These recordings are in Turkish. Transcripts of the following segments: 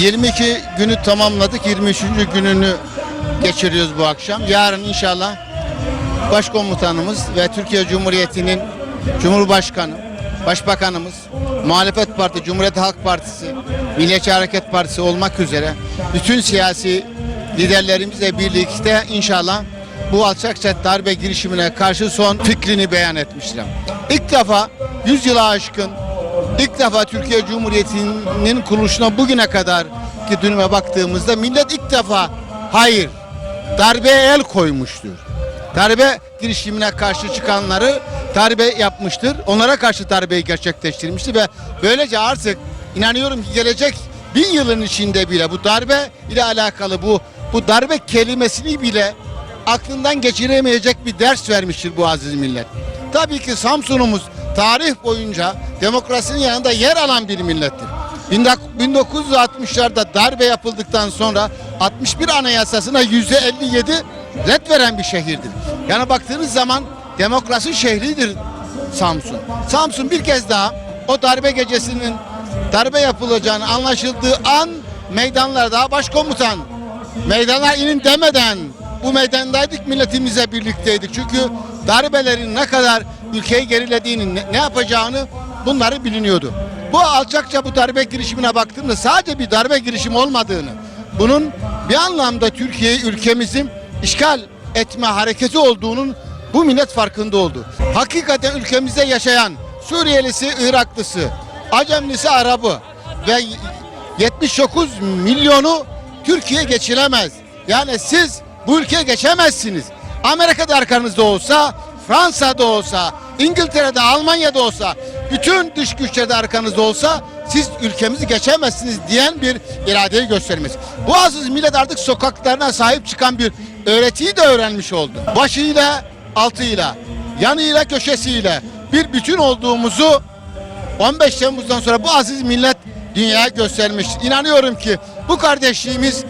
22 günü tamamladık. 23. gününü geçiriyoruz bu akşam. Yarın inşallah Başkomutanımız ve Türkiye Cumhuriyeti'nin Cumhurbaşkanı, Başbakanımız, Muhalefet Parti, Cumhuriyet Halk Partisi, Milliyetçi Hareket Partisi olmak üzere bütün siyasi liderlerimizle birlikte inşallah bu alçakça darbe girişimine karşı son fikrini beyan etmişler. İlk defa 100 yıla aşkın İlk defa Türkiye Cumhuriyeti'nin kuruluşuna bugüne kadar ki dönüme baktığımızda millet ilk defa hayır darbeye el koymuştur. Darbe girişimine karşı çıkanları darbe yapmıştır. Onlara karşı darbeyi gerçekleştirmiştir ve böylece artık inanıyorum ki gelecek bin yılın içinde bile bu darbe ile alakalı bu bu darbe kelimesini bile aklından geçiremeyecek bir ders vermiştir bu aziz millet. Tabii ki Samsun'umuz tarih boyunca demokrasinin yanında yer alan bir millettir. 1960'larda darbe yapıldıktan sonra 61 anayasasına %57 red veren bir şehirdir. Yani baktığınız zaman demokrasi şehridir Samsun. Samsun bir kez daha o darbe gecesinin darbe yapılacağını anlaşıldığı an meydanlarda başkomutan meydanlar inin demeden bu meydandaydık milletimize birlikteydik. Çünkü darbelerin ne kadar ülkeyi gerilediğini, ne, yapacağını bunları biliniyordu. Bu alçakça bu darbe girişimine baktığımda sadece bir darbe girişimi olmadığını, bunun bir anlamda Türkiye'yi ülkemizin işgal etme hareketi olduğunun bu millet farkında oldu. Hakikaten ülkemizde yaşayan Suriyelisi, Iraklısı, Acemlisi, Arabı ve 79 milyonu Türkiye geçiremez. Yani siz bu ülkeye geçemezsiniz. Amerika'da arkanızda olsa, Fransa'da olsa, İngiltere'de, Almanya'da olsa, bütün dış güçlerde arkanızda olsa siz ülkemizi geçemezsiniz diyen bir iradeyi göstermesi. Bu aziz millet artık sokaklarına sahip çıkan bir öğretiyi de öğrenmiş oldu. Başıyla, altıyla, yanıyla, köşesiyle bir bütün olduğumuzu 15 Temmuz'dan sonra bu aziz millet dünyaya göstermiş. İnanıyorum ki bu kardeşliğimiz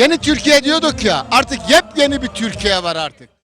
yeni Türkiye diyorduk ya artık yepyeni bir Türkiye var artık.